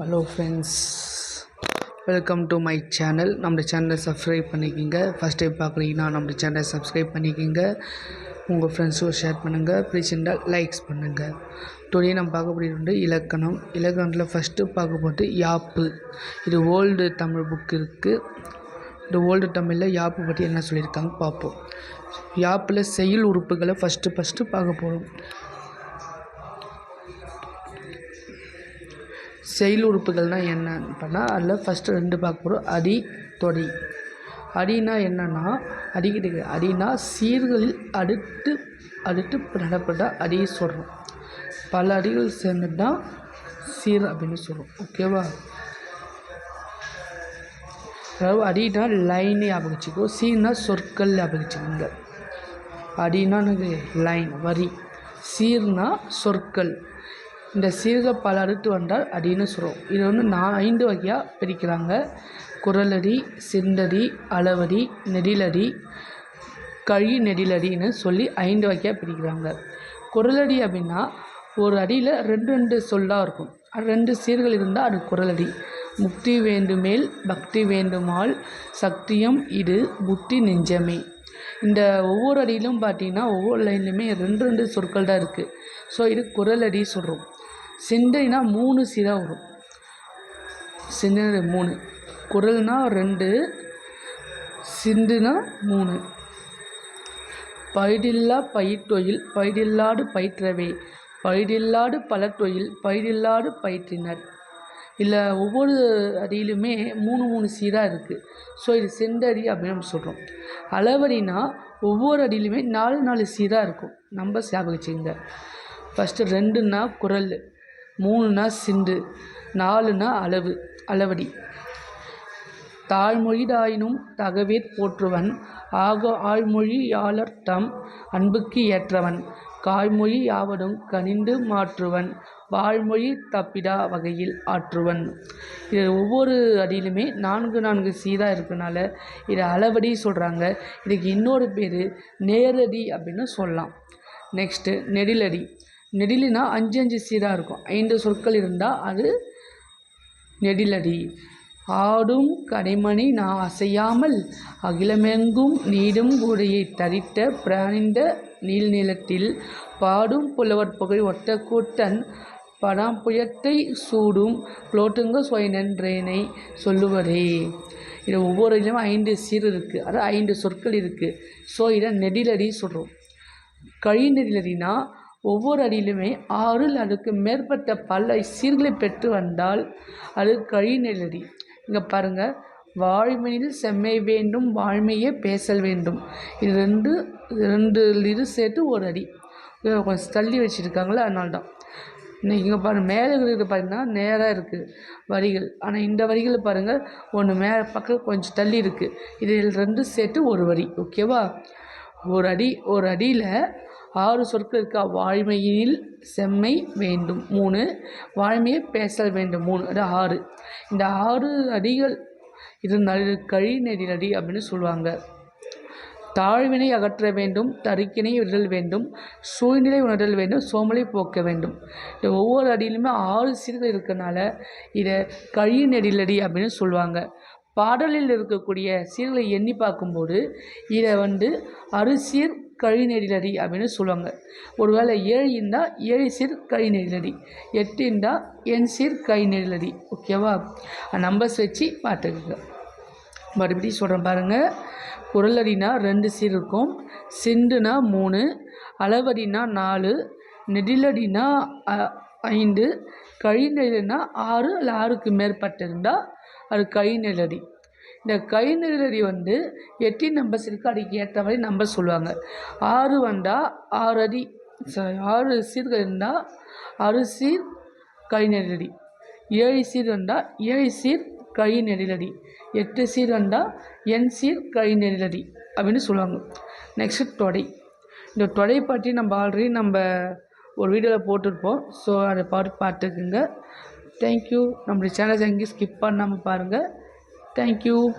Hello friends welcome to my channel நம்ம சேனலை subscribe பண்ணிக்கோங்க. ஃபஸ்ட் டைம் பார்க்குறீங்கன்னா நம்ம சேனலை சப்ஸ்கிரைப் பண்ணிக்கோங்க. உங்கள் ஃப்ரெண்ட்ஸும் ஷேர் பண்ணுங்கள் பிடிச்சிருந்தால் லைக்ஸ் பண்ணுங்கள் டுடே நம்ம பார்க்க வந்து இலக்கணம். இலக்கணத்தில் ஃபஸ்ட்டு பார்க்க போட்டு யாப்பு. இது ஓல்டு தமிழ் புக் இருக்குது இந்த ஓல்டு தமிழில் யாப்பு பற்றி என்ன சொல்லியிருக்காங்க பார்ப்போம். யாப்பில் செயல் உறுப்புகளை ஃபஸ்ட்டு ஃபஸ்ட்டு பார்க்க போகிறோம் செயல் உறுப்புகள்னால் என்னன்னு பண்ணால் அதில் ஃபஸ்ட்டு ரெண்டு பார்க்க போகிறோம் அடி தொடி. அடினா என்னென்னா அடிக்கிட்டு அடினா சீர்களில் அடுத்து அடுத்து நடப்பட்ட அடியை சொல்கிறோம் பல அடிகள் சேர்ந்துட்டு தான் சீர் அப்படின்னு சொல்கிறோம் ஓகேவா அதாவது அடினா லைன் ஞாபகம் வச்சுக்கோ. சீனா சொற்கள் ஞாபகம் வச்சுக்கோங்க. அடினா லைன் வரி. சீர்னா சொற்கள். இந்த சீர்கள் பல அடுத்து வந்தால் அடின்னு சொல்கிறோம் இது வந்து நான் ஐந்து வகையாக பிரிக்கிறாங்க. குரலடி சிந்தடி அளவடி நெடிலடி கழி நெடிலடின்னு சொல்லி ஐந்து வகையாக பிரிக்கிறாங்க. குரலடி அப்படின்னா ஒரு அடியில் ரெண்டு ரெண்டு சொல்லாக இருக்கும். ரெண்டு சீர்கள் இருந்தால் அது குரலடி. முக்தி வேண்டுமேல் பக்தி வேண்டுமால் சக்தியம் இது புத்தி நெஞ்சமே. இந்த ஒவ்வொரு அடியிலும் பார்த்தீங்கன்னா ஒவ்வொரு லைன்லையுமே ரெண்டு ரெண்டு சொற்கள் தான் இருக்குது ஸோ இது குரலடி சொல்கிறோம் சிந்தைனா மூணு சீராக வரும். சிந்தை மூணு. குரல்னா ரெண்டு. சிந்துனா மூணு. பயிரில்லா பயிர்த்தொழில் பயிரில்லாடு பயிற்றவே. பயிரில்லாடு பலத்தொயில் பயிரில்லாடு பயிற்றினர். இல்லை ஒவ்வொரு அடியிலுமே மூணு மூணு சீராக இருக்குது ஸோ இது செண்டடி அப்படின்னு நம்ம சொல்கிறோம் அளவரினா ஒவ்வொரு அடியிலுமே நாலு நாலு சீராக இருக்கும். நம்ம ஞாபகம் ஃபஸ்ட்டு ரெண்டுன்னா குரல். மூணுனா சிந்து நாலுனா அளவு அளவடி. தாழ்மொழிதாயினும் தகவேற் போற்றுவன் ஆக ஆழ்மொழியாளர் தம் அன்புக்கு ஏற்றவன் காய்மொழி யாவடும் கனிந்து மாற்றுவன் வாழ்மொழி தப்பிடா வகையில் ஆற்றுவன். இது ஒவ்வொரு அடியிலுமே நான்கு நான்கு சீதா இருக்கனால இதை அளவடி சொல்கிறாங்க இதுக்கு இன்னொரு பேர் நேரடி அப்படின்னு சொல்லலாம். நெக்ஸ்ட்டு நெடிலடி. நெடிலினா அஞ்சு அஞ்சு சீராக இருக்கும். ஐந்து சொற்கள் இருந்தால் அது நெடிலடி. ஆடும் கடைமணி நான் அசையாமல் அகிலமெங்கும் நீடும் கூடையை தரித்த பிராணிந்த நீள்நிலத்தில் பாடும் புலவர் புகழ் ஒட்ட கூட்டன் படாம்புயத்தை சூடும் குலோட்டுங்க சுயனன்றேனை சொல்லுவரே இது ஒவ்வொரு இதுலையும் ஐந்து சீர் இருக்குது அதாவது ஐந்து சொற்கள் இருக்குது ஸோ இதை நெடிலடி சொல்கிறோம் கழி நெடிலடினா ஒவ்வொரு அடியிலுமே ஆறு அதுக்கு மேற்பட்ட பல சீர்களை பெற்று வந்தால் அது கழிநிலடி இங்கே பாருங்கள் வாழ்மையில் செம்மை வேண்டும் வாழ்மையே பேசல் வேண்டும். இது ரெண்டு ரெண்டு இது சேர்த்து ஒரு அடி. கொஞ்சம் தள்ளி வச்சுருக்காங்களே அதனால தான் இங்கே பாருங்கள் மேலே இருக்கிறது பார்த்தீங்கன்னா நேராக இருக்குது வரிகள். ஆனால் இந்த வரிகளை பாருங்கள் ஒன்று மேலே பக்கம் கொஞ்சம் தள்ளி இருக்குது இதில் ரெண்டு சேர்த்து ஒரு வரி ஓகேவா ஒரு அடி ஒரு அடியில் ஆறு சொற்கள் இருக்கா? வாழ்மையில் செம்மை வேண்டும். மூணு. வாழ்மையை பேசல் வேண்டும். மூணு. அது ஆறு. இந்த ஆறு அடிகள் இது நடு கழி நெடிலடி அப்படின்னு சொல்லுவாங்க. தாழ்வினை அகற்ற வேண்டும். தருக்கினை விடல் வேண்டும். சூழ்நிலை உணர்தல் வேண்டும். சோமலை போக்க வேண்டும். இந்த ஒவ்வொரு அடியிலுமே ஆறு சீர்கள் இருக்கிறனால இதை கழி நெடிலடி அப்படின்னு சொல்லுவாங்க. பாடலில் இருக்கக்கூடிய சீர்களை எண்ணி பார்க்கும்போது இதை வந்து அரிசீர் கழிநெடிலடி அப்படின்னு சொல்லுவாங்க. ஒருவேளை ஏழு இருந்தால் ஏழு சீர் கழிநெடிலடி எட்டு இருந்தால் என் சீர் கழிநெடிலடி ஓகேவா நம்பர்ஸ் வச்சு பார்த்துக்கோங்க. மறுபடியும் சொல்கிறேன் பாருங்கள் குரலடினா ரெண்டு சீர் இருக்கும் சிண்டுனா மூணு அளவடினா நாலு நெடிலடினா ஐந்து கழிநெடினா ஆறு இல்லை ஆறுக்கு மேற்பட்டிருந்தால் அது கழிநெடிலடி இந்த கை நிழலடி வந்து எட்டி நம்பர்ஸ் இருக்குது அதுக்கு ஏற்ற மாதிரி நம்பர் சொல்லுவாங்க. ஆறு வந்தால் ஆறு அடி சாரி ஆறு சீர்கள் இருந்தால் ஆறு சீர் கை நெருடி ஏழு சீர் வந்தால் ஏழு சீர் கை நெருடடி எட்டு சீர் வந்தால் என் சீர் கை நெருடடி அப்படின்னு சொல்லுவாங்க. நெக்ஸ்ட்டு தொடை. இந்த தொடை பற்றி நம்ம ஆல்ரெடி நம்ம ஒரு வீடியோவில் போட்டிருப்போம். ஸோ அதை பார்த்து பார்த்துக்குங்க தேங்க்யூ நம்மளுடைய சேனல்ஸ் எங்கேயும் ஸ்கிப் பண்ணாமல் பாருங்கள் Thank you.